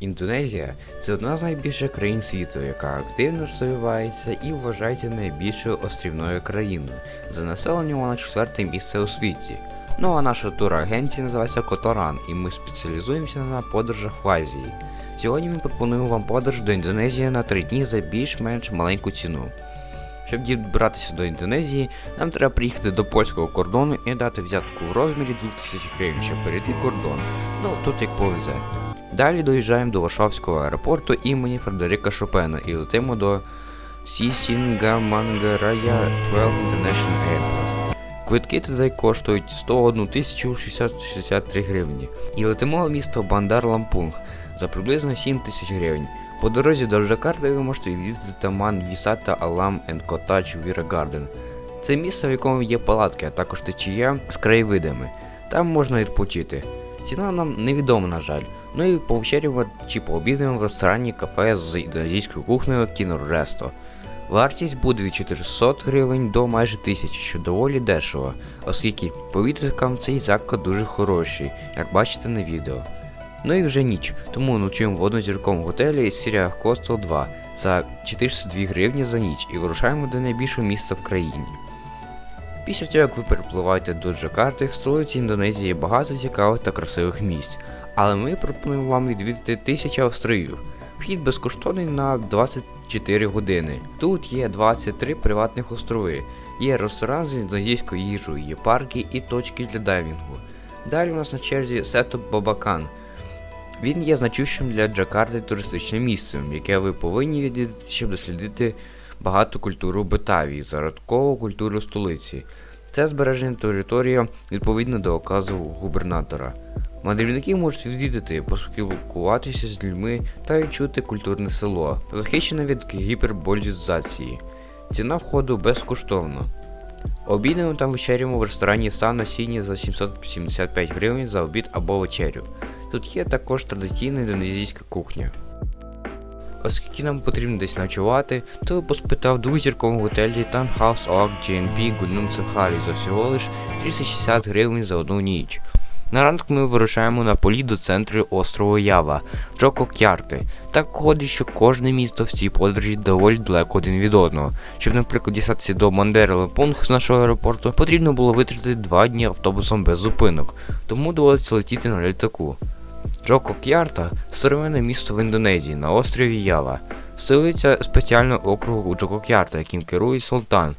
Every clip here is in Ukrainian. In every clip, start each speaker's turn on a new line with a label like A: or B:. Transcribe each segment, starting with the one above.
A: Індонезія це одна з найбільших країн світу, яка активно розвивається і вважається найбільшою острівною країною. За населенням вона четверте місце у світі. Ну а наша турагенція називається Которан, і ми спеціалізуємося на подорожах в Азії. Сьогодні ми пропонуємо вам подорож до Індонезії на 3 дні за більш-менш маленьку ціну. Щоб дібратися до Індонезії, нам треба приїхати до польського кордону і дати взятку в розмірі 2000 гривень, щоб перейти кордон. Ну тут як повезе. Далі доїжджаємо до Варшавського аеропорту імені Фредерика Шопена і летимо до Сісінгамангарая 12 International Airport. Квитки туди коштують 101 тисячу 663 гривні. І летимо в місто Бандар Лампунг за приблизно 7 тисяч гривень. По дорозі до Джакарти ви можете відвідати Таман Вісата Алам and Cottage Віра Гарден. Це місце, в якому є палатки, а також течія з краєвидами. Там можна відпочити. Ціна нам невідома, на жаль. Ну і повечеряємо чи пообідаємо в ресторані кафе з індонезійською кухнею Кіноресто. Вартість буде від 400 гривень до майже 1000, що доволі дешево, оскільки по відгукам цей заклад дуже хороший, як бачите на відео. Ну і вже ніч, тому ночуємо в однозірковому готелі Сірія Hostel 2 за 402 гривні за ніч і вирушаємо до найбільшого міста в країні. Після цього, як ви перепливаєте до Джакарти, в столиці Індонезії багато цікавих та красивих місць, але ми пропонуємо вам відвідати тисячу островів. Вхід безкоштовний на 24 години. Тут є 23 приватних острови, є ресторан з індонезійською їжею, є парки і точки для дайвінгу. Далі у нас на черзі Сетоп Бабакан. Він є значущим для Джакарти туристичним місцем, яке ви повинні відвідати, щоб дослідити багату культуру Бетавії, зародкову культуру столиці. Це збережена територія відповідно до оказу губернатора. Мандрівники можуть відвідати, поспілкуватися з людьми та відчути культурне село, захищене від гіперболізації. Ціна входу безкоштовна. Обідаємо та вечеряємо в ресторані Сан на Сіні за 775 гривень за обід або вечерю. Тут є також традиційна індонезійська кухня. Оскільки нам потрібно десь ночувати, то поспитав двозірковому готелі Townhouse Oak GNP Gunung Sahari за всього лиш 360 гривень за одну ніч. На ранок ми вирушаємо на полі до центру острову Ява, Джоко Кярти. Так виходить, що кожне місто в цій подорожі доволі далеко один від одного. Щоб, наприклад, дістатися до Мандери Лепунг з нашого аеропорту, потрібно було витратити два дні автобусом без зупинок, тому доводиться летіти на літаку. Джоко К'ярта старовинне місто в Індонезії на острові Ява, столиця спеціального округу Джокок'ярта, яким керує султан.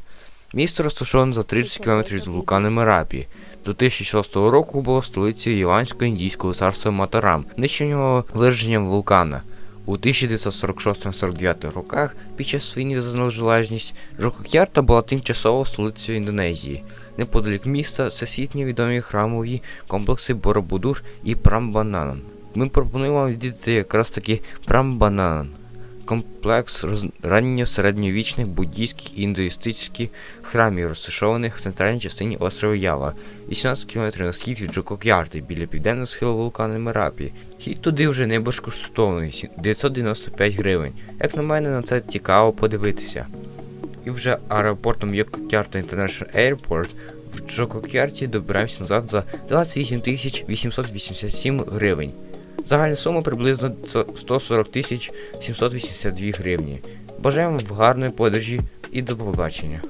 A: Місто розташоване за 30 км від вулкану Мерапі. До 2006 року було столицею Івансько-індійського царства Матарам, нижнього вираженням вулкана. У 1946-49 роках під час війни за незалежність Джокок'ярта була тимчасово столицею Індонезії. Неподалік міста всесвітньо відомі храмові комплекси Боробудур і Прамбанан. Ми пропонуємо вам відвідати якраз таки Прамбанан. Комплекс роз... ранньосередньовічних буддійських і індуїстичних храмів, розташованих в центральній частині острова Ява, 18 км на схід від Джокок'ярти, біля південного схилу вулкану Мерапі. Хід туди вже не безкоштовний, 995 гривень. Як на мене, на це цікаво подивитися. І вже аеропортом Йокок'ярта International Airport в Джокок'ярті добираємося назад за 28 887 гривень. Загальна сума приблизно 140 тисяч 782 гривні. Бажаємо вам гарної подорожі і до побачення.